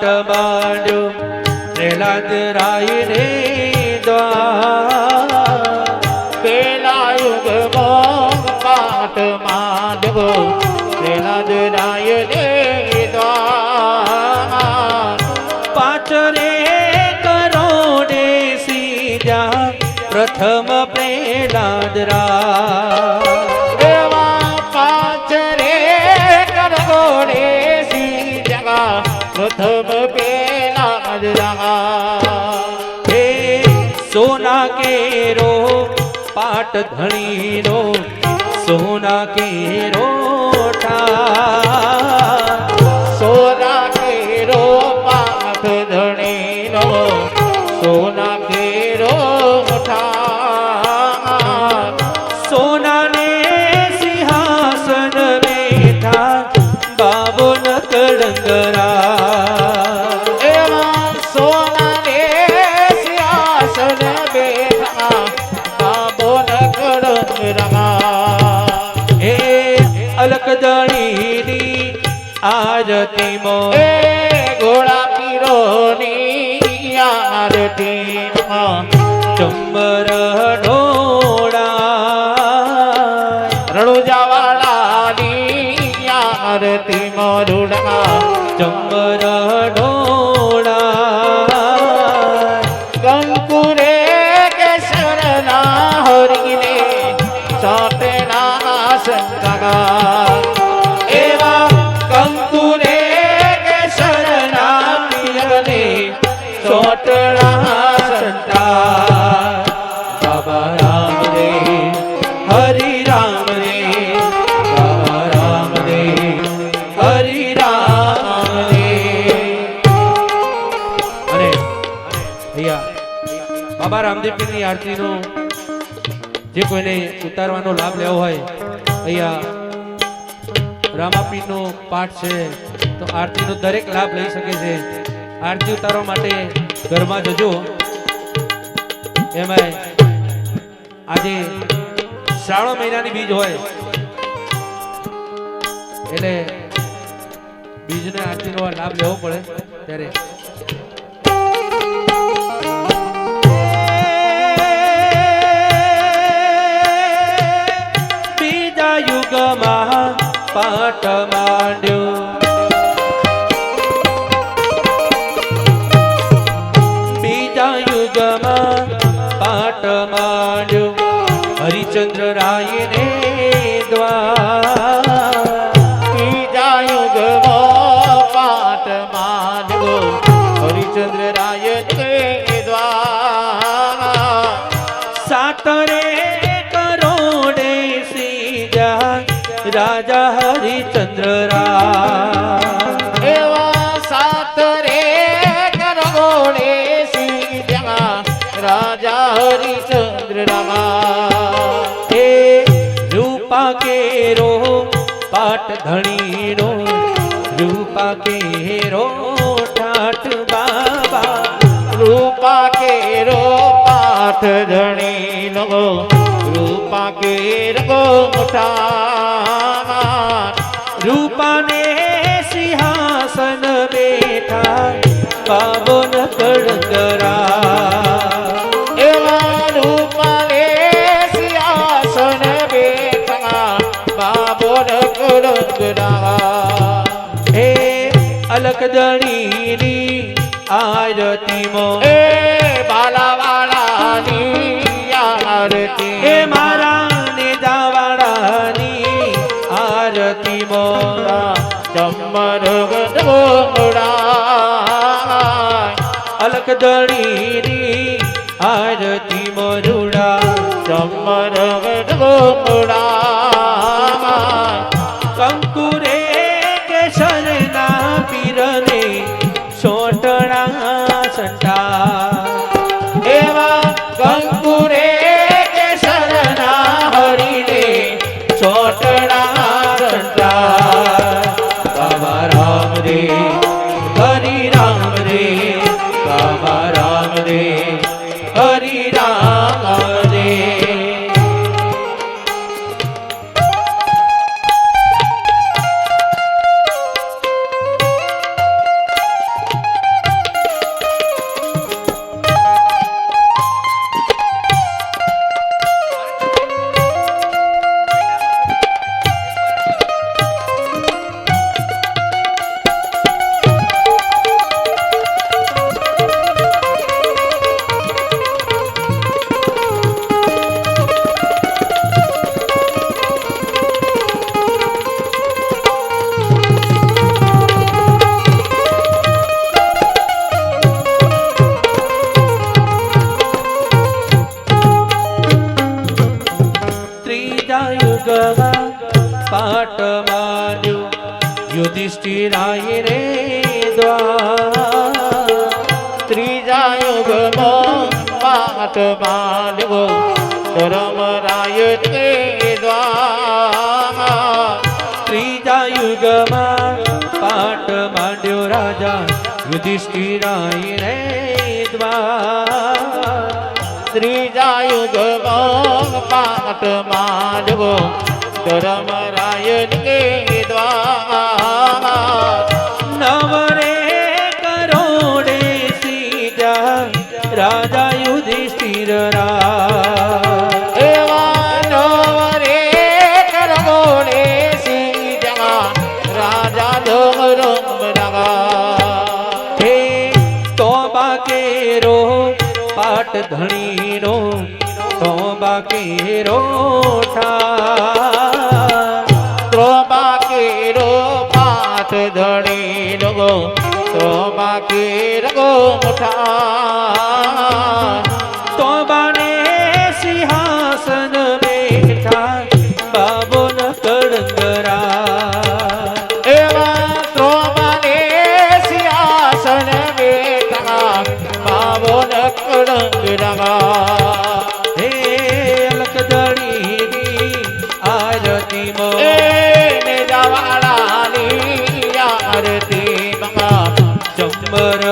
પાટ માંડ્યો પ્રહલાદ રાય રે પેલા યુગમાં પાઠ માંડવો પ્રહલાદ પાટ ધણીનો, સોના કેરો સોના કેરો પાઠ ધણીનો, સોના કેરો સોના ને સિંહાસન બેઠા બાબો ન કળંગરા સોના ને સિંહાસન બેઠા રમા હે અલકદણીની આરતીમાં એ ઘોડા પીરોની આરતી ચંબર ઢોળા રણુજાવાળાની આરતીમાં રૂડા ચંબર ઢોળા ભૈયા બાબા ની આરતી આરતીનો જે કોઈને ઉતારવાનો લાભ લેવો હોય, અહીંયા રામાપીરનો પાઠ છે, તો આરતીનો દરેક લાભ લઈ શકે છે. આરતી ઉતારવા માટે ઘરમાં જજો. એમાંય આજે શ્રાવણ મહિનાની બીજ હોય, એટલે બીજને આરતીનો લાભ લેવો પડે ત્યારે. પાઠ માંડ્યો. કેરો, પાટ ધણીનો, રૂપા કેરો, ઠાઠ બાબા. રૂપા કેરો પાઠ ધણીનો, રૂપા કેરો મોટા રૂપાને સિંહાસન બેઠા, બાબો બાબો કરંગરા હે અલકદણીની આરતીમાં એ બાલાવાળાની આરતી હે મારા નેજાવાળાની આરતીમાં ચમર અલક અલકદણીની આરતી મરુડા ચમર ગોડા યુધિષ્ઠિરાય રે દ્વા ત્રીજા યુગમાં પાઠ માંડવો ધર્મરાય તે દ્વા ત્રીજા યુગમાં પાટ માંડ્યો રાજા યુધિષ્ઠિરાય રે દ્વા ત્રીજા યુગમાં પાઠ માંડવો ધર્મરાય તે દ્વાર. તો યુધિષ્ઠિર પાટ ધણીનો તો બાકી ઠા પાઠ ધણી તો બાકી કેરગો મુઠા ચંબર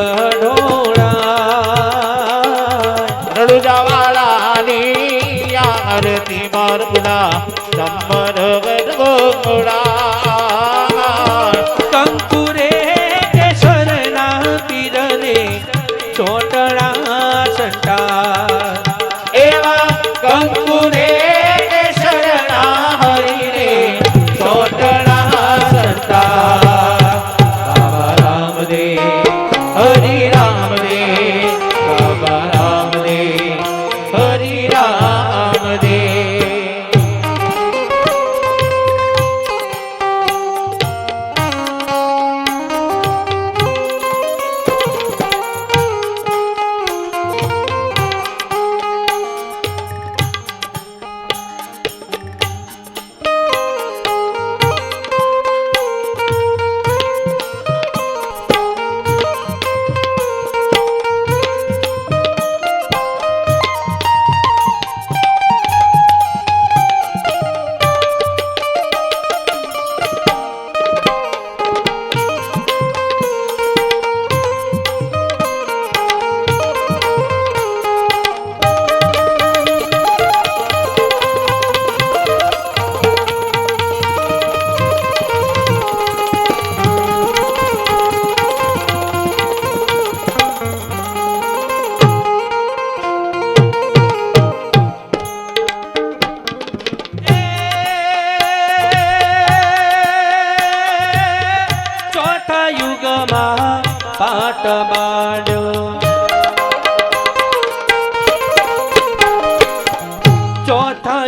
રડુજાવાળાની આરતી માર્ગુડા સંમર ગોળા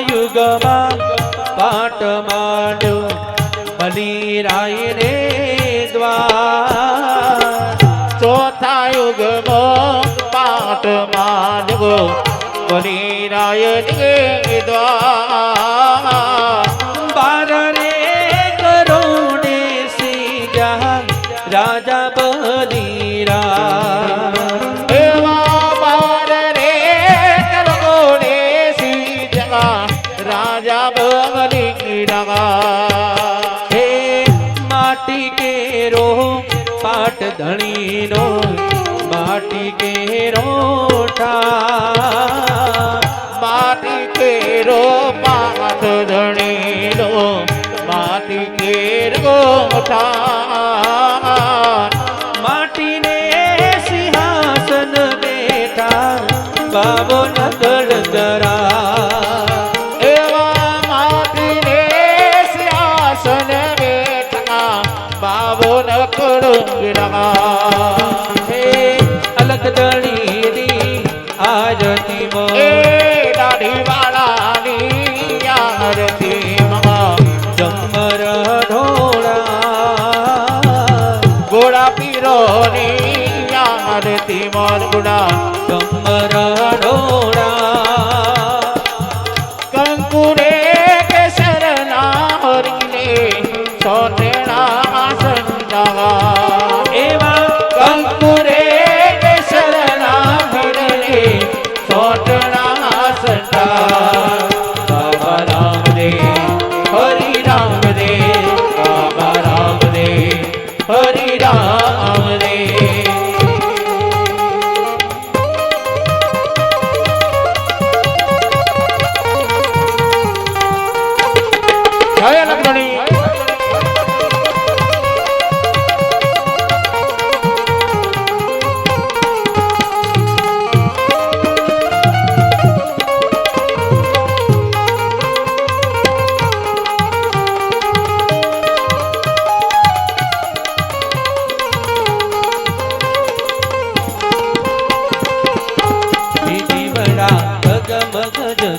યુગમાં પાટ માંડ્યો બલિરાય રે દ્વાર ચોથા યુગમાં પાઠ માનવો રે દ્વાર રગા હે માટી કેરો, પાટ ધણીનો, માટી કેરો માટી કેરો પાઠ ધણીલો માટી કેર માટીને સિંહાસન બેઠા બાબો નગર એવા મોર ગુડા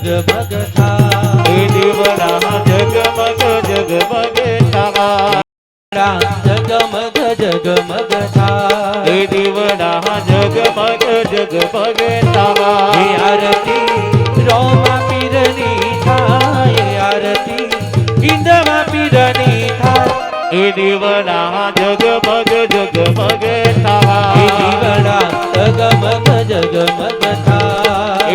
જગમગ થા દીવડા જગમગ જગમગ થવા જગમગ જગમગ થા દીવડા જગમગ જગમગ એ આરતી રોમા પીરની થાય. આરતી ઇન્દમાં પીરની થાય થાય એ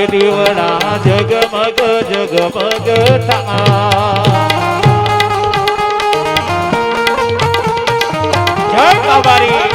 દીવડા જગમગ જગમગ જય બાબારી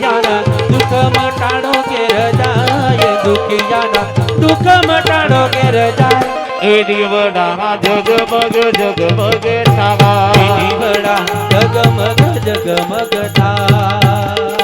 દુખિયાના દુઃખ મટાડો કે રજાય દુખિયાના દુઃખ મટાડો કે રજાય એ દીવડા જગમગ જગમગ એ થવા દીવડા જગમગ જગમગ થા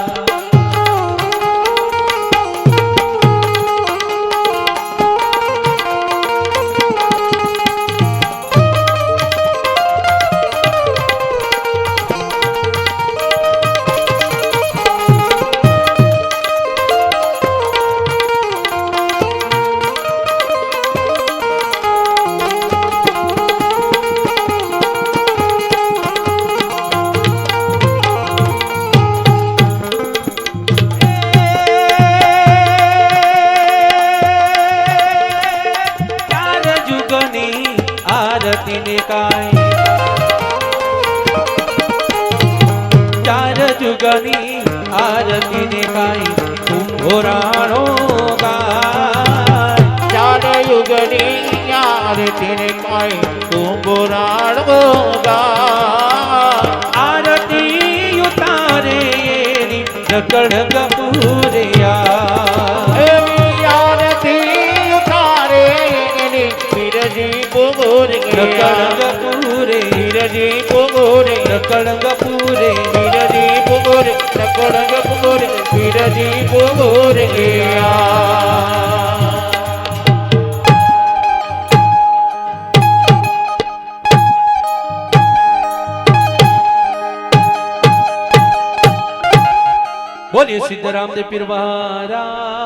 ચાર જુગની આરતી ને કાય કુંભોરાણો ચાર યુગની આરતી ને કાય કુંભરાણો આરતી ઉતારે એની જકડ કપૂરિયા આરતી ઉતારે એની પુગુર જકડ કપૂરે પીરજી પુગુર નકોડંગ પુગુર પીરજી પુગુર ગયા બોલીએ સિદ્ધરામ દેવ પીર મહારાજ